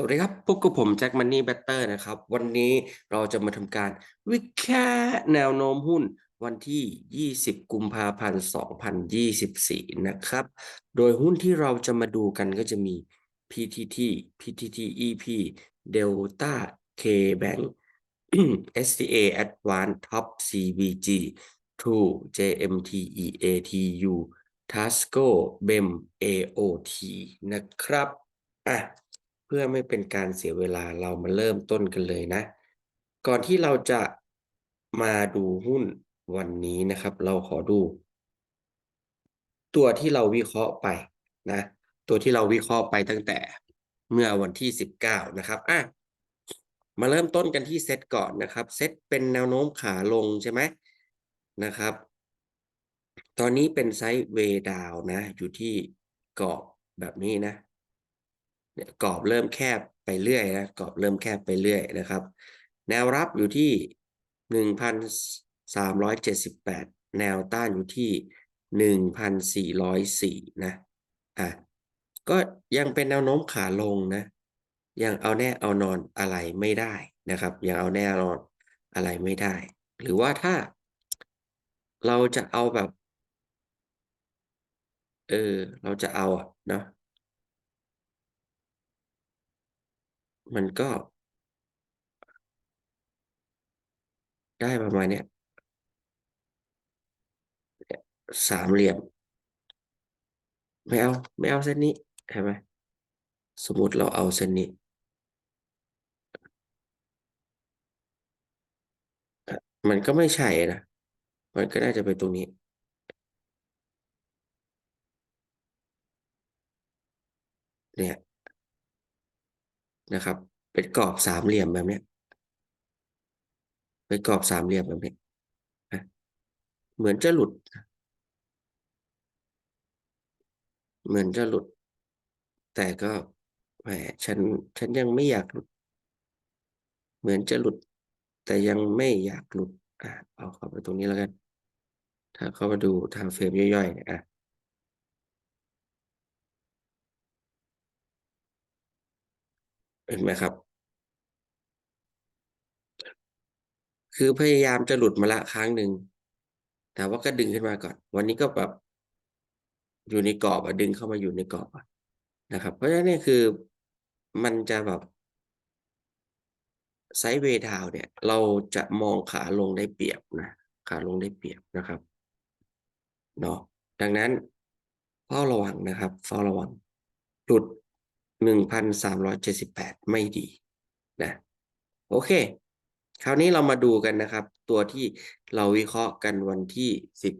สวัสดีครับ พบกับผมแจ็คมันนี่แบตเตอร์นะครับ วันนี้เราจะมาทำการวิเคราะห์แนวโน้มหุ้นวันที่ 20 กุมภาพันธ์ 2024 นะครับ โดยหุ้นที่เราจะมาดูกันก็จะมี PTT PTT EP Delta KBank STA Advance Top CBG True JMT EATU Tasco BEM AOT นะครับ อะ เพื่อไม่เป็นการเสียเวลาเรามาเริ่มต้นกันเลยนะ ก่อนที่เราจะมาดูหุ้นวันนี้นะครับ เราขอดู ตัวที่เราวิเคราะห์ไปนะ ตัวที่เราวิเคราะห์ไปตั้งแต่เมื่อวันที่สิบเก้านะครับอะมาเริ่มต้นกันที่เซตก่อนนะครับ เซตเป็นแนวโน้มขาลงใช่ไหมนะครับ ตอนนี้เป็นไซด์เวดาวนะ อยู่ที่กรอบแบบนี้นะ เนี่ยกรอบเริ่มแคบไปเรื่อยนะกรอบเริ่มแคบไปเรื่อยนะครับ แนวรับอยู่ที่หนึ่งพันสามร้อยเจ็ดสิบแปดแนวต้านอยู่ที่หนึ่งพันสี่ร้อยสี่นะอะก็ยังเป็นแนวโน้มขาลงนะ ยังเอาแน่เอานอนอะไรไม่ได้นะครับ ยังเอาแน่เอานอนอะไรไม่ได้ หรือว่าถ้าเราจะเอาแบบ เออ เราจะเอาอะเนาะ มันก็ได้ประมาณเนี้ยสามเหลี่ยม ไม่เอา ไม่เอาเส้นนี้ใช่ไหมสมมติเราเอาเส้นนี้มันก็ไม่ใช่นะ มันก็น่าจะเป็นตรงนี้ เนี่ย นะครับ เป็นกรอบสามเหลี่ยมแบบนี้เป็นกรอบสามเหลี่ยมแบบนี้เหมือนจะหลุด เหมือนจะหลุด แต่ก็แหมฉัน ฉันยังไม่อยากหลุด เหมือนจะหลุด แต่ยังไม่อยากหลุด อะเอาเข้าไปตรงนี้แล้วกัน ถ้าเข้ามาดูทางเฟรมย่อยๆเนี่ยอะ เห็นไหมครับ คือพยายามจะหลุดมาละครั้งหนึ่งแต่ว่าก็ดึงขึ้นมาก่อน วันนี้ก็แบบอยู่ในกรอบอะดึงเข้ามาอยู่ในกรอบอะนะครับ เพราะฉะนั้นนี่คือมันจะแบบไซด์เวย์ดาวเนี่ย เราจะมองขาลงได้เปรียบนะขาลงได้เปรียบนะครับเนาะดังนั้นเฝ้าระวังนะครับเฝ้าระวังหลุด หนึ่งพันสามร้อยเจ็ดสิบแปดไม่ดีนะโอเค คราวนี้เรามาดูกันนะครับ ตัวที่เราวิเคราะห์กันวันที่สิบ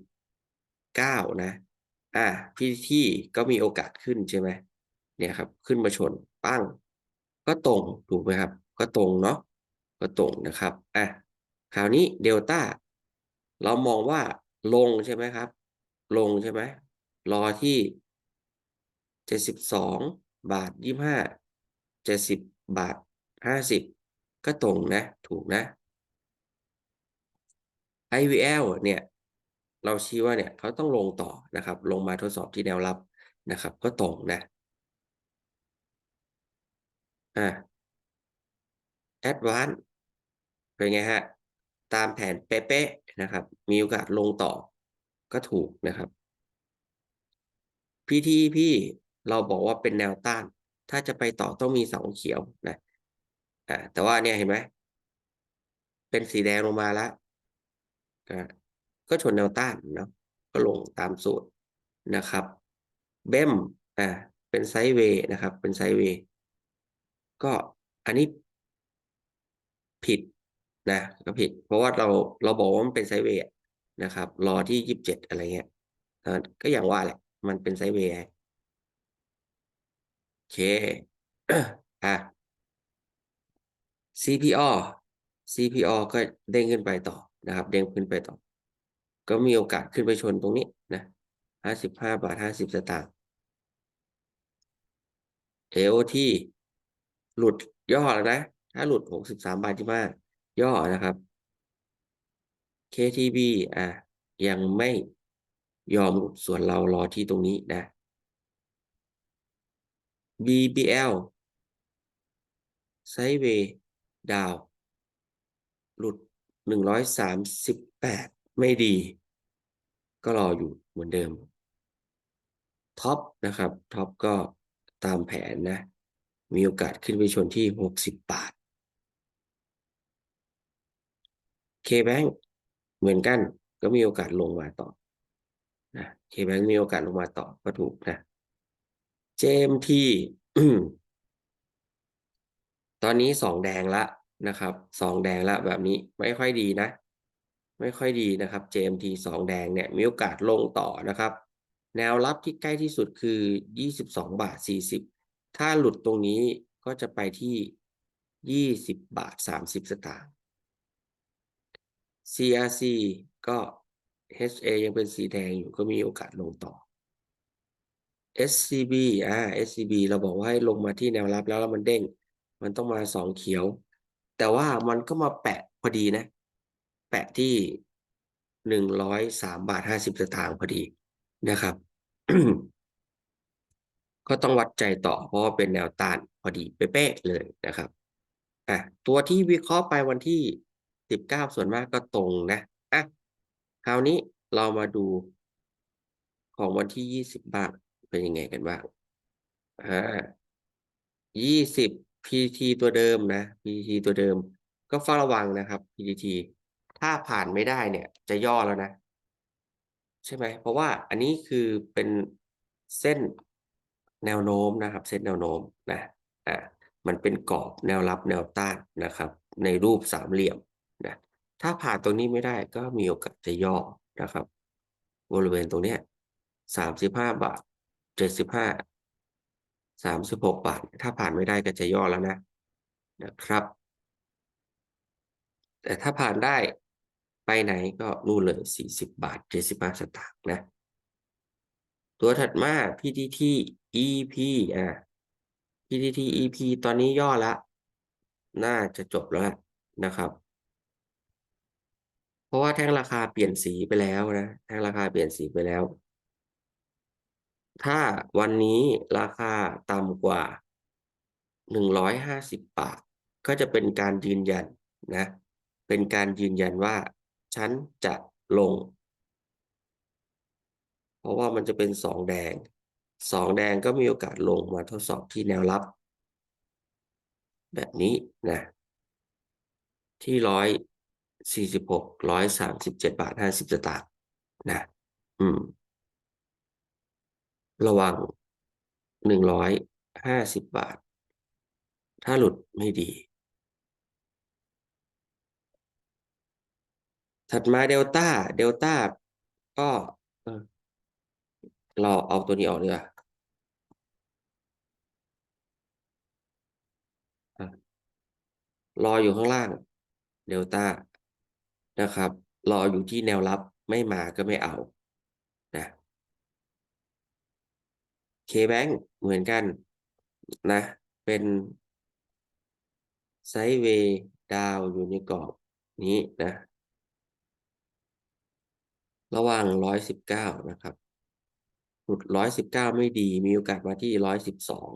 เก้านะอ่าพี่ที่ก็มีโอกาสขึ้นใช่ไหมเนี่ยครับ ขึ้นมาชนปั้ง ก็ตรงถูกไหมครับ ก็ตรงเนาะก็ตรงนะครับอะคราวนี้เดลต้าเรามองว่าลงใช่ไหมครับ ลงใช่ไหมรอที่เจ็ดสิบสอง บาทยี่ห้าเจ็ดสิบบาทห้าสิบก็ตรงนะ ถูกนะ IVL เนี่ย เราชี้ว่าเนี่ยเขาต้องลงต่อนะครับ ลงมาทดสอบที่แนวรับนะครับ ก็ตรงนะอ่า Advance เป็นไงฮะ ตามแผนเป๊ะๆนะครับ มีโอกาสลงต่อก็ถูกนะครับ PTP เราบอกว่าเป็นแนวต้าน ถ้าจะไปต่อต้องมีเสาเขียวนะอ่าแต่ว่าเนี่ยเห็นไหมเป็นสีแดงลงมาแล้วก็ชนแนวต้านเนาะก็ลงตามสูตรนะครับเบมอ่าเป็นไซด์เวย์นะครับ เป็นไซด์เวย์ก็อันนี้ผิดนะก็ผิด เพราะว่าเราเราบอกว่ามันเป็นไซด์เวย์นะครับ รอที่ยี่สิบเจ็ดอะไรเงี้ยก็อย่างว่าแหละ มันเป็นไซด์เวย์ เคอะ CPO CPO ก็เด้งขึ้นไปต่อนะครับ เด้งขึ้นไปต่อ ก็มีโอกาสขึ้นไปชนตรงนี้นะห้าสิบห้าบาทห้าสิบสตางค์ AOT หลุดย่อแล้วนะ ถ้าหลุดหกสิบสามบาทที่มากย่อนะครับ KTB อะ ยังไม่ยอมหลุดส่วนเรารอที่ตรงนี้นะ BBL ไซเวย์ดาวหลุดหนึ่งร้อยสามสิบแปดไม่ดี ก็รออยู่เหมือนเดิม ท็อปนะครับ ท็อปก็ตามแผนนะ มีโอกาสขึ้นไปชนที่หกสิบบาท K-Bank เหมือนกัน ก็มีโอกาสลงมาต่อนะ K-Bank มีโอกาสลงมาต่อก็ถูกนะ JMT ตอนนี้สองแดงละนะครับสองแดงละแบบนี้ไม่ค่อยดีนะ ไม่ค่อยดีนะครับ JMT สองแดงเนี่ยมีโอกาสลงต่อนะครับ แนวรับที่ใกล้ที่สุดคือ 22 บาท 40 ถ้าหลุดตรงนี้ก็จะไปที่ 20 บาท 30 สตางค์ CRC ก็ HA ยังเป็นสีแดงอยู่ก็มีโอกาสลงต่อ SCB อ่า SCB เราบอกว่าให้ลงมาที่แนวรับแล้วแล้วมันเด้ง มันต้องมาสองเขียว แต่ว่ามันก็มาแปะพอดีนะ แปะที่หนึ่งร้อยสามบาทห้าสิบสตางค์พอดีนะครับ ก็ต้องวัดใจต่อเพราะว่าเป็นแนวต้านพอดีเป๊ะเลยนะครับอะตัวที่วิเคราะห์ไปวันที่สิบเก้าส่วนมากก็ตรงนะอะคราวนี้เรามาดูของวันที่ยี่สิบบ้าง เป็นยังไงกันบ้างอ่ายี่สิบ PT ตัวเดิมนะ PT ตัวเดิม ก็เฝ้าระวังนะครับ PT ถ้าผ่านไม่ได้เนี่ย จะย่อแล้วนะ ใช่ไหม เพราะว่าอันนี้คือเป็นเส้นแนวโน้มนะครับ เส้นแนวโน้มนะอ่ามันเป็นกรอบแนวรับแนวต้านนะครับ ในรูปสามเหลี่ยมนะถ้าผ่านตรงนี้ไม่ได้ก็มีโอกาสจะย่อนะครับ บริเวณตรงเนี้ยสามสิบห้าบาท เจ็ดสิบห้าสามสิบหกบาท ถ้าผ่านไม่ได้ก็จะย่อแล้วนะนะครับ แต่ถ้าผ่านได้ไปไหนก็นู่นเลยสี่สิบบาทเจ็ดสิบห้าสตางค์นะ ตัวถัดมา PTT EP อ่า PTT EP ตอนนี้ย่อแล้วน่าจะจบแล้วนะครับเพราะว่าแท่งราคาเปลี่ยนสีไปแล้วนะ แท่งราคาเปลี่ยนสีไปแล้ว ถ้าวันนี้ราคาต่ำกว่าหนึ่งร้อยห้าสิบบาท ก็จะเป็นการยืนยันนะ เป็นการยืนยันว่า ฉันจะลง เพราะว่ามันจะเป็นสองแดงสองแดงก็มีโอกาสลงมาทดสอบที่แนวรับ แบบนี้นะ ที่ร้อยสี่สิบหกร้อยสามสิบเจ็ดบาทห้าสิบสตางค์นะ อืม ระวังหนึ่งร้อยห้าสิบบาท ถ้าหลุดไม่ดี ถัดมาเดลต้าเดลต้าก็เราเอาตัวนี้ออกดีกว่ารออยู่ข้างล่างเดลต้านะครับ รออยู่ที่แนวรับไม่มาก็ไม่เอานะ K-Bank เหมือนกันนะ เป็นไซด์เวย์ดาวอยู่ในกรอบนี้นะ ระหว่างร้อยสิบเก้านะครับหลุดร้อยสิบเก้าไม่ดี มีโอกาสมาที่ร้อยสิบสอง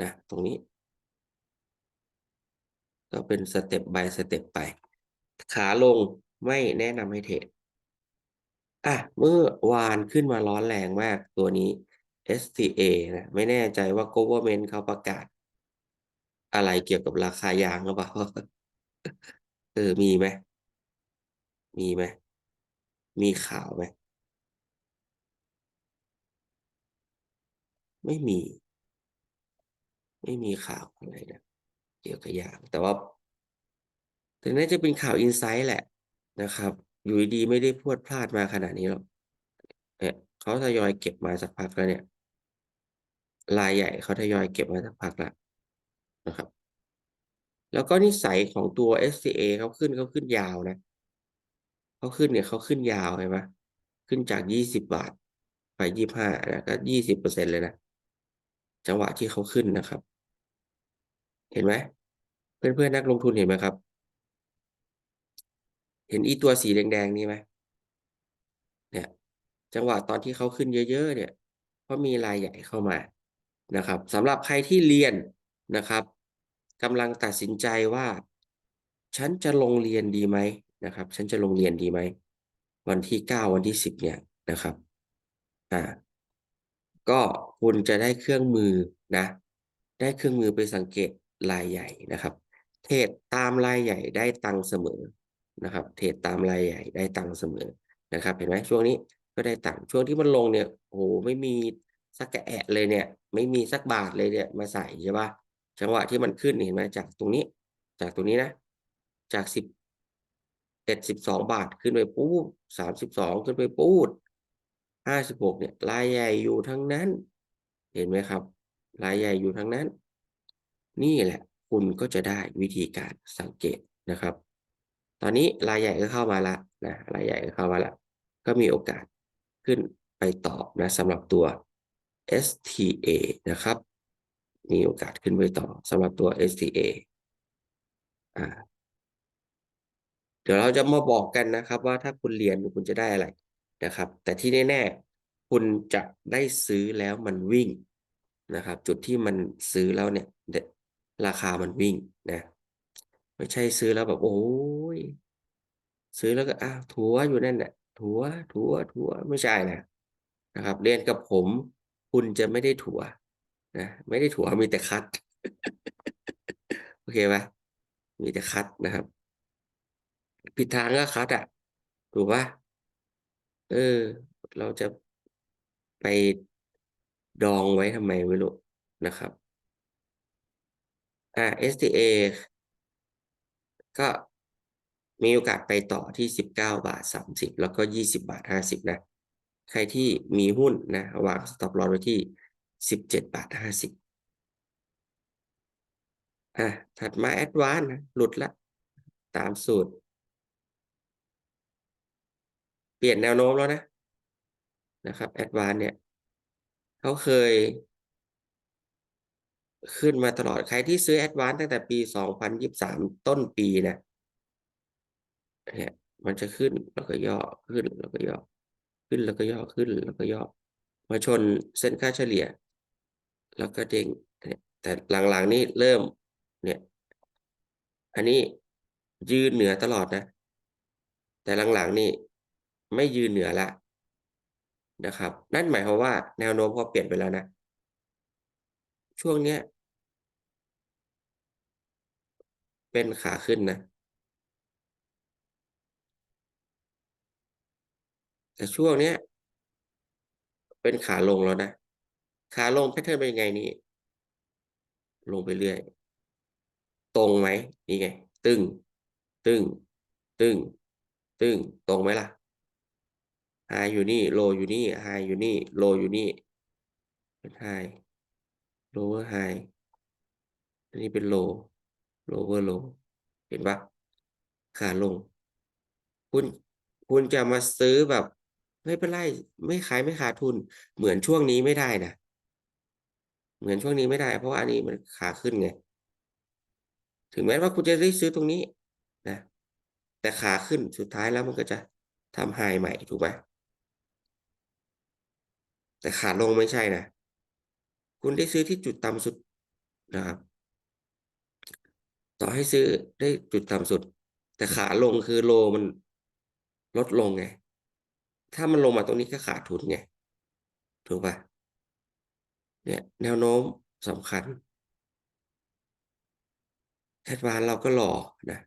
นะ ตรงนี้ ก็เป็นสเต็ป by สเต็ปไป ขาลงไม่แนะนำให้เทรดอะ เมื่อวานขึ้นมาร้อนแรงมากตัวนี้ STA นะไม่แน่ใจว่า government เขาประกาศ อะไรเกี่ยวกับราคายางหรือเปล่าเออมีไหมมีไหมมีข่าวไหมไม่มี ไม่มีข่าวอะไรนะเกี่ยวกับยาง แต่ว่าถึงน่าจะเป็นข่าวอินไซต์แหละนะครับ อยู่ดีไม่ได้พูดพลาดมาขนาดนี้หรอกเนี่ยเขาทยอยเก็บมาสักพักแล้วเนี่ย รายใหญ่เขาทยอยเก็บมาสักพักแล้วนะครับ แล้วก็นิสัยของตัว SCA เขาขึ้นเขาขึ้นยาวนะเขาขึ้นเนี่ยเขาขึ้นยาวเห็นไหมขึ้นจากยี่สิบบาท ไปยี่ห้านะก็ยี่สิบเปอร์เซ็นเลยนะ จังหวะที่เขาขึ้นนะครับ เห็นไหมเพื่อนๆนักลงทุนเห็นไหมครับ เห็นอีตัวสีแดงๆนี่ไหมเนี่ย จังหวะตอนที่เขาขึ้นเยอะ ๆ เนี่ยเพราะมีรายใหญ่เข้ามา นะครับสำหรับใครที่เรียนนะครับกำลังตัดสินใจว่า ฉันจะลงเรียนดีไหมนะครับ ฉันจะลงเรียนดีไหมวันที่เก้าวันที่สิบเนี่ยนะครับอ่าก็คุณจะได้เครื่องมือนะ ได้เครื่องมือไปสังเกตรายใหญ่นะครับ เทรดตามรายใหญ่ได้ตังเสมอนะครับ เทรดตามรายใหญ่ได้ตังเสมอนะครับ เห็นไหมช่วงนี้ก็ได้ตังช่วงที่มันลงเนี่ยโอ้โหไม่มี สักกระแอะเลยเนี่ย ไม่มีสักบาทเลยเนี่ยมาใส่ใช่ปะจังหวะที่มันขึ้นเห็นไหมจากตรงนี้ จากตรงนี้นะ จากสิบเอ็ดสิบสองบาทขึ้นไปปู๊ดสามสิบสองขึ้นไปปู๊ดห้าสิบหกเนี่ยรายใหญ่อยู่ทั้งนั้น เห็นไหมครับรายใหญ่อยู่ทั้งนั้น นี่แหละ คุณก็จะได้วิธีการสังเกตนะครับ ตอนนี้รายใหญ่ก็เข้ามาละนะรายใหญ่ก็เข้ามาละก็มีโอกาสขึ้นไปต่อนะสำหรับตัว STA นะครับ มีโอกาสขึ้นไปต่อสำหรับตัว STA อ่า เดี๋ยวเราจะมาบอกกันนะครับ ว่าถ้าคุณเรียนคุณจะได้อะไรนะครับ แต่ที่แน่ๆ คุณจะได้ซื้อแล้วมันวิ่งนะครับ จุดที่มันซื้อแล้วเนี่ยราคามันวิ่งนะไม่ใช่ซื้อแล้วแบบโอ้ยซื้อแล้วก็อ้าวถัวอยู่นั่นแหละถัวถัวถัวไม่ใช่นะนะครับ เรียนกับผม คุณจะไม่ได้ถั่วนะไม่ได้ถั่วมีแต่คัด โอเคปะมีแต่คัดนะครับ ผิดทางก็คัดอะ ถูกปะเออ เราจะไปดองไว้ทำไมไม่รู้นะครับอ่า STA ก็มีโอกาสไปต่อที่สิบเก้าบาทสามสิบแล้วก็ยี่สิบาทห้าสิบนะ ใครที่มีหุ้นนะวางสต็อปลอสไว้ที่สิบเจ็ดบาทห้าสิบอะถัดมาแอดวานนะหลุดละ ตามสูตร เปลี่ยนแนวโน้มแล้วนะนะครับแอดวานเนี่ยเขาเคย ขึ้นมาตลอดใครที่ซื้อแอดวานตั้งแต่ปีสองพันยิบสามต้นปีนะเนี่ยมันจะขึ้นแล้วก็ย่อขึ้นแล้วก็ย่อ ขึ้นแล้วก็ย่อขึ้นแล้วก็ย่อมาชนเส้นค่าเฉลี่ย แล้วก็เด้งแต่หลังๆนี่เริ่มเนี่ยอันนี้ยืนเหนือตลอดนะ แต่หลังๆนี่ไม่ยืนเหนือละนะครับ นั่นหมายความว่าแนวโน้มพอเปลี่ยนไปแล้วนะ ช่วงเนี้ยเป็นขาขึ้นนะ แต่ช่วงเนี้ย เป็นขาลงแล้วนะ ขาลงแพทเทิร์นเป็นยังไงนี่ ลงไปเรื่อย ตรงไหมนี่ไง ตึง ตึง ตึง ตึง ตรงไหมล่ะไฮอยู่นี่ โลอยู่นี่ไฮอยู่นี่ โลอยู่นี่ เป็นไฮโลเวอร์ไฮอันนี้เป็นโล โลเวอร์โล เห็นปะขาลง คุณ คุณจะมาซื้อแบบ ไม่เป็นไรไม่ขายไม่ขาดทุน เหมือนช่วงนี้ไม่ได้นะเหมือนช่วงนี้ไม่ได้ เพราะว่าอันนี้มันขาขึ้นไงถึงแม้ว่าคุณจะได้ซื้อตรงนี้นะ แต่ขาขึ้นสุดท้ายแล้วมันก็จะทำไฮใหม่ถูกไหมแต่ขาลงไม่ใช่นะ คุณได้ซื้อที่จุดต่ำสุดนะครับ ต่อให้ซื้อได้จุดต่ำสุด แต่ขาลงคือโลมันลดลงไง ถ้ามันลงมาตรงนี้ก็ขาดทุนไงถูกปะเนี่ยแนวโน้มสำคัญแอดวานเราก็รอนะ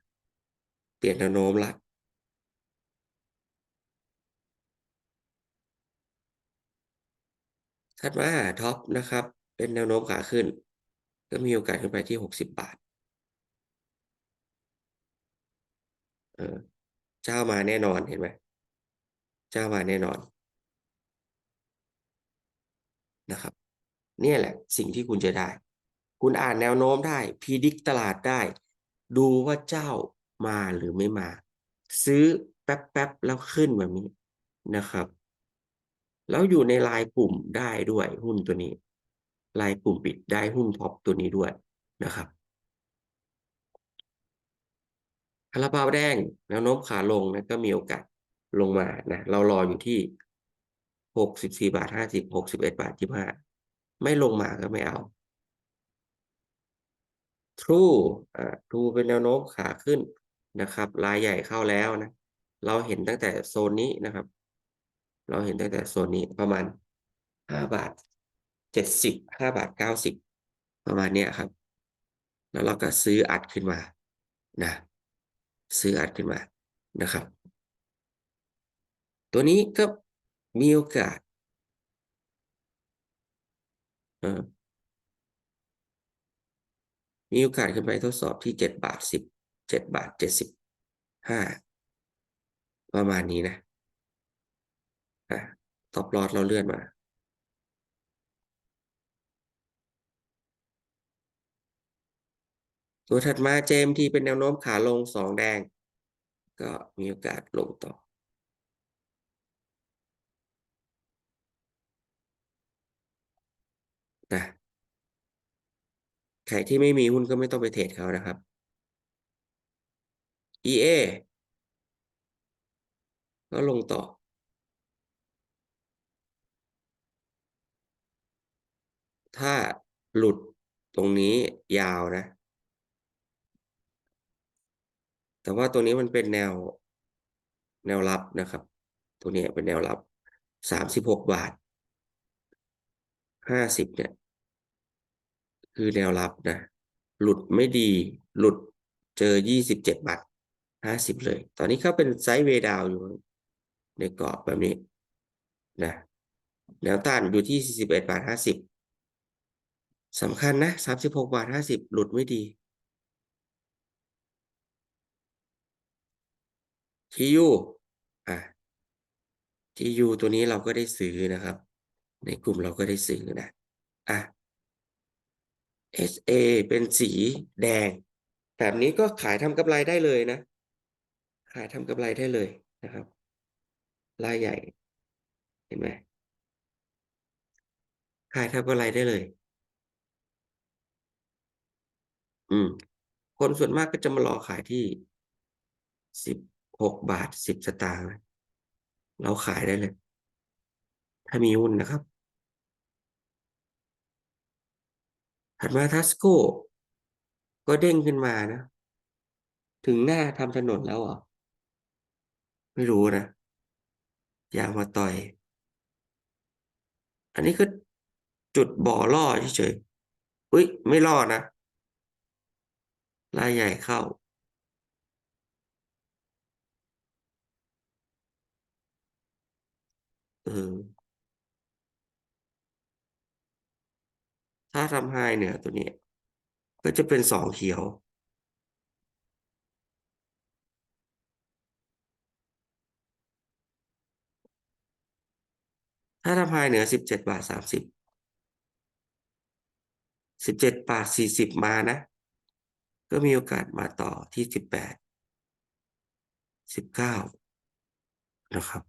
เปลี่ยนแนวโน้มละถัดมาท็อปนะครับ เป็นแนวโน้มขาขึ้น ก็มีโอกาสขึ้นไปที่หกสิบบาทเออเจ้ามาแน่นอนเห็นไหม เจ้ามาแน่นอนนะครับเนี่ยแหละสิ่งที่คุณจะได้ คุณอ่านแนวโน้มได้พีดิกตลาดได้ ดูว่าเจ้ามาหรือไม่มา ซื้อแป๊บๆแล้วขึ้นแบบนี้นะครับ แล้วอยู่ในลายกลุ่มได้ด้วยหุ้นตัวนี้ ลายกลุ่มปิดได้หุ้นท็อปตัวนี้ด้วยนะครับคาราบาวแดงแนวโน้มขาลงนะก็มีโอกาส ลงมานะเรารออยู่ที่หกสิบสี่บาทห้าสิบหกสิบเอ็ดบาทยี่ห้าไม่ลงมาก็ไม่เอา True อ่า True เป็นแนวโน้มขาขึ้นนะครับรายใหญ่เข้าแล้วนะ เราเห็นตั้งแต่โซนนี้นะครับ เราเห็นตั้งแต่โซนนี้ประมาณห้าบาทเจ็ดสิบห้าบาทเก้าสิบประมาณเนี้ยครับ แล้วเราก็ซื้ออัดขึ้นมานะ ซื้ออัดขึ้นมานะครับ ตัวนี้ก็มีโอกาสมีโอกาสขึ้นไปทดสอบที่เจ็ดบาทสิบเจ็ดบาทเจ็ดสิบห้าประมาณนี้นะตอบลอดเราเลื่อนมา ตัวถัดมาเจมที่เป็นแนวโน้มขาลงสองแดง ก็มีโอกาสลงต่อ นะใครที่ไม่มีหุ้นก็ไม่ต้องไปเทรดเขานะครับ EA ก็ลงต่อ ถ้าหลุดตรงนี้ยาวนะ แต่ว่าตัวนี้มันเป็นแนวแนวรับนะครับ ตัวนี้เป็นแนวรับสามสิบหกบาทห้าสิบเนี่ย คือแนวรับนะ หลุดไม่ดี หลุดเจอยี่สิบเจ็ดบาทห้าสิบเลย ตอนนี้เขาเป็นไซด์เวดาวอยู่ ในกรอบแบบนี้นะแนวต้านอยู่ที่สี่สิบเอ็ดบาทห้าสิบสำคัญนะสามสิบหกบาทห้าสิบหลุดไม่ดีทียูอะทียูตัวนี้เราก็ได้ซื้อนะครับ ในกลุ่มเราก็ได้ซื้อนะ อะ SA เป็นสีแดง แบบนี้ก็ขายทำกำไรได้เลยนะ ขายทำกำไรได้เลยนะครับรายใหญ่ เห็นไหมขายทำกำไรได้เลย อืม คนส่วนมากก็จะมารอขายที่สิบหกบาทสิบสตางค์เราขายได้เลย ถ้ามีหุ้นนะครับ ถัดมาทัสโก้ก็เด้งขึ้นมานะ ถึงหน้าทำถนนแล้วเหรอ ไม่รู้นะ ยางมาต่อย อันนี้ก็จุดบ่อล่อเฉยๆอุ้ย ไม่ล่อนะรายใหญ่เข้าเออ ถ้าทำไฮเนี่ยตัวนี้ ก็จะเป็นสองเขียว ถ้าทำไฮเหนือสิบเจ็ดบาทสามสิบสิบเจ็ดบาทสี่สิบมานะ ก็มีโอกาสมาต่อที่สิบแปดสิบเก้านะครับ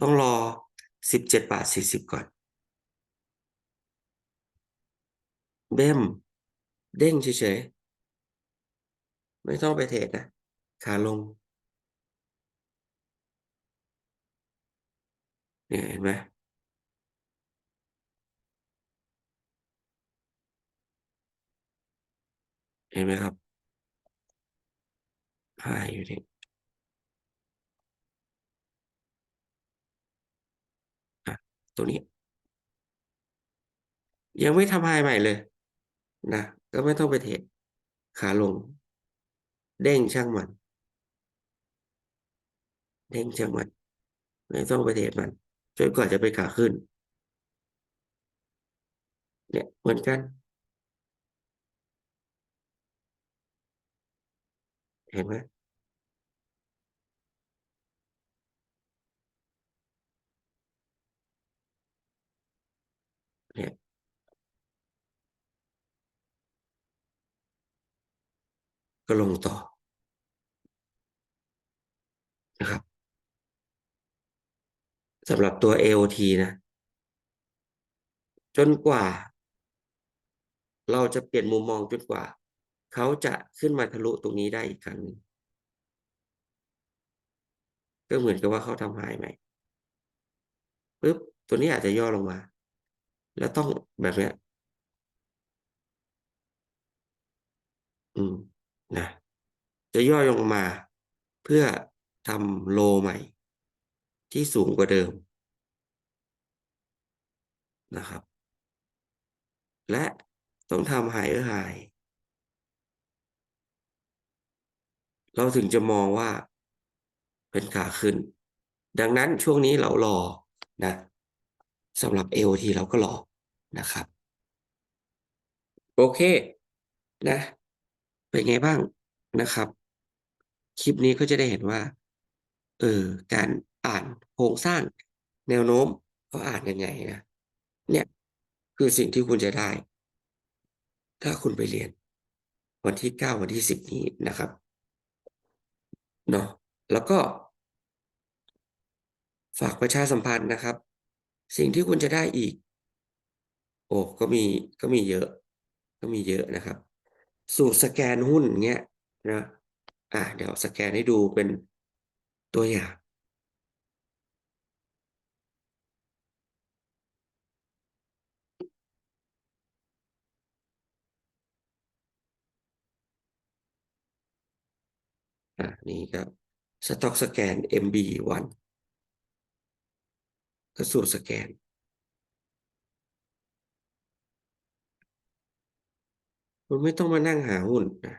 ต้องรอ สิบเจ็ดบาทสี่สิบก่อน เบมเด้งเฉยๆ ไม่ต้องไปเทรดนะ ขาลง เนี่ยเห็นไหมเห็นไหมครับหายอยู่นี่อะ ตัวนี้ ยังไม่ทำไฮใหม่เลยนะก็ไม่ต้องไปเทรดขาลง เด้งช่างมัน เด้งช่างมัน ไม่ต้องไปเทรดมันจนกว่าจะไปขาขึ้น เนี่ยเหมือนกันเห็นไหม ก็ลงต่อนะครับสำหรับตัว AOT นะ จนกว่า เราจะเปลี่ยนมุมมองจนกว่า เขาจะขึ้นมาทะลุตรงนี้ได้อีกครั้งหนึ่งก็เหมือนกับว่าเขาทำหายใหมปุ๊บตัวนี้อาจจะย่อลงมา แล้วต้องแบบเนี้ยอืม นะจะย่อลงมาเพื่อทำโลใหม่ ที่สูงกว่าเดิมนะครับ และต้องทำไฮเออร์ไฮเราถึงจะมองว่าเป็นขาขึ้น ดังนั้นช่วงนี้เรารอนะสำหรับ AOT เราก็รอนะครับ โอเคนะ เป็นไงบ้างนะครับ คลิปนี้ก็จะได้เห็นว่า เออ การอ่านโครงสร้างแนวโน้มเขาอ่านยังไงนะ เนี่ยคือสิ่งที่คุณจะได้ ถ้าคุณไปเรียน วันที่เก้าวันที่สิบนี้นะครับเนาะแล้วก็ ฝากประชาสัมพันธ์นะครับ สิ่งที่คุณจะได้อีก โอ้ก็มีก็มีเยอะ ก็มีเยอะนะครับ สูตรสแกนหุ้นเงี้ยนะอะเดี๋ยวสแกนให้ดูเป็นตัวอย่างอะนี่ครับสต็อกสแกน MB1 ก็สูตรสแกน คุณไม่ต้องมานั่งหาหุ้นนะ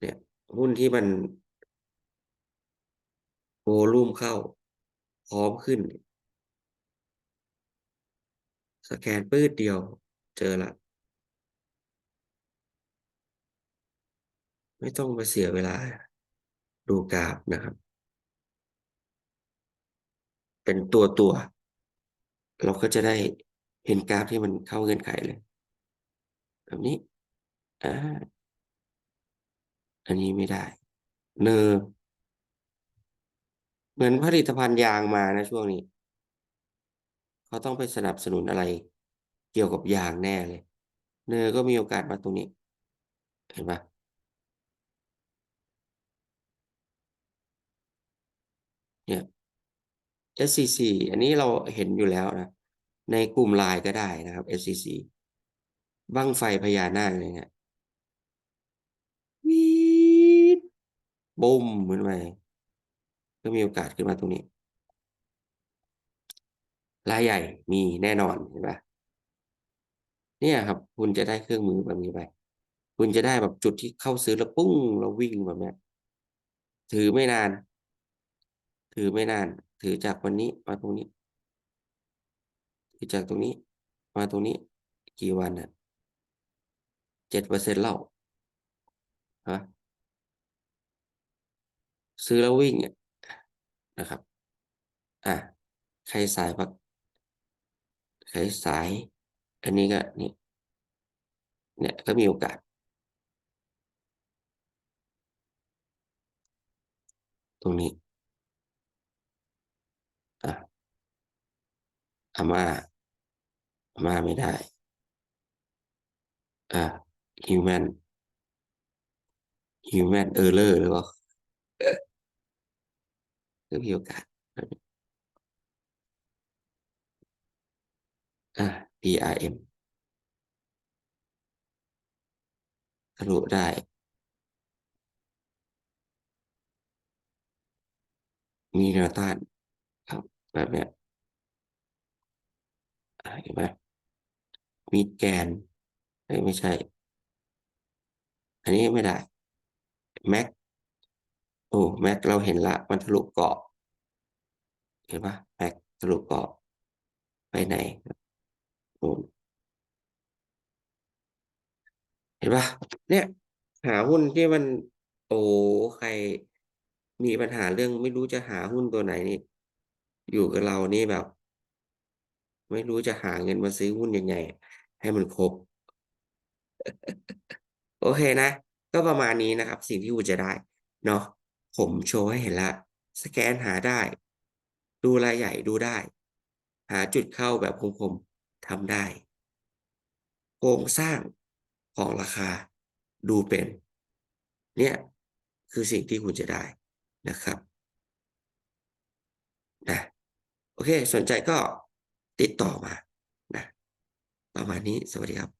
เนี่ย หุ้นที่มันโวลุ่มเข้า พร้อมขึ้น สแกนปื้ดเดียวเจอละไม่ต้องมาเสียเวลา ดูกราฟนะครับ เป็นตัวตัว เราก็จะได้เห็นกราฟที่มันเข้าเงื่อนไขเลย แบบนี้อ่าอันนี้ไม่ได้เนอเหมือนผลิตภัณฑ์ยางมานะช่วงนี้ เขาต้องไปสนับสนุนอะไร เกี่ยวกับยางแน่เลย เนอก็มีโอกาสมาตรงนี้ เห็นปะเนี่ย SCC อันนี้เราเห็นอยู่แล้วนะ ในกลุ่มไลน์ก็ได้นะครับ SCC บั้งไฟพญานาคเลยเนี่ยวีดบุ้มเหมือนไปก็มีโอกาสขึ้นมาตรงนี้รายใหญ่มีแน่นอนเห็นปะเนี่ยครับ คุณจะได้เครื่องมือแบบนี้ไป คุณจะได้แบบจุดที่เข้าซื้อแล้วปุ้งแล้ววิ่งแบบเนี้ยถือไม่นาน ถือไม่นาน ถือจากวันนี้มาตรงนี้ ถือจากตรงนี้ มาตรงนี้กี่วันอะ เจ็ดเปอร์เซ็นต์เล่าฮะซื้อแล้ววิ่งนะครับ อะใครสายพักใครสาย อันนี้ก็นี่เนี่ยก็มีโอกาสตรงนี้อะอาม่าอาม่าไม่ได้ อะ human human error หรือเปล่าก็มีโอกาสอะ PRM ทะลุได้ มีแนวต้านครับแบบเนี้ยเห็นไหมมีแกนไม่ใช่ อันนี้ไม่ได้แม็กโอ้แม็กเราเห็นละ มันทะลุเกาะ เห็นปะแม็กทะลุเกาะ ไปไหนโน่นเห็นปะเนี่ย หาหุ้นที่มันโอ้ใครมีปัญหาเรื่องไม่รู้จะหาหุ้นตัวไหนนี่ อยู่กับเรานี่แบบ ไม่รู้จะหาเงินมาซื้อหุ้นยังไง ให้มันครบ โอเคนะ ก็ประมาณนี้นะครับ สิ่งที่คุณจะได้เนาะผมโชว์ให้เห็นละ สแกนหาได้ ดูรายใหญ่ดูได้ หาจุดเข้าแบบคมๆทำได้ โครงสร้างของราคาดูเป็น เนี่ย คือสิ่งที่คุณจะได้นะครับนะโอเค สนใจก็ติดต่อมานะประมาณนี้สวัสดีครับ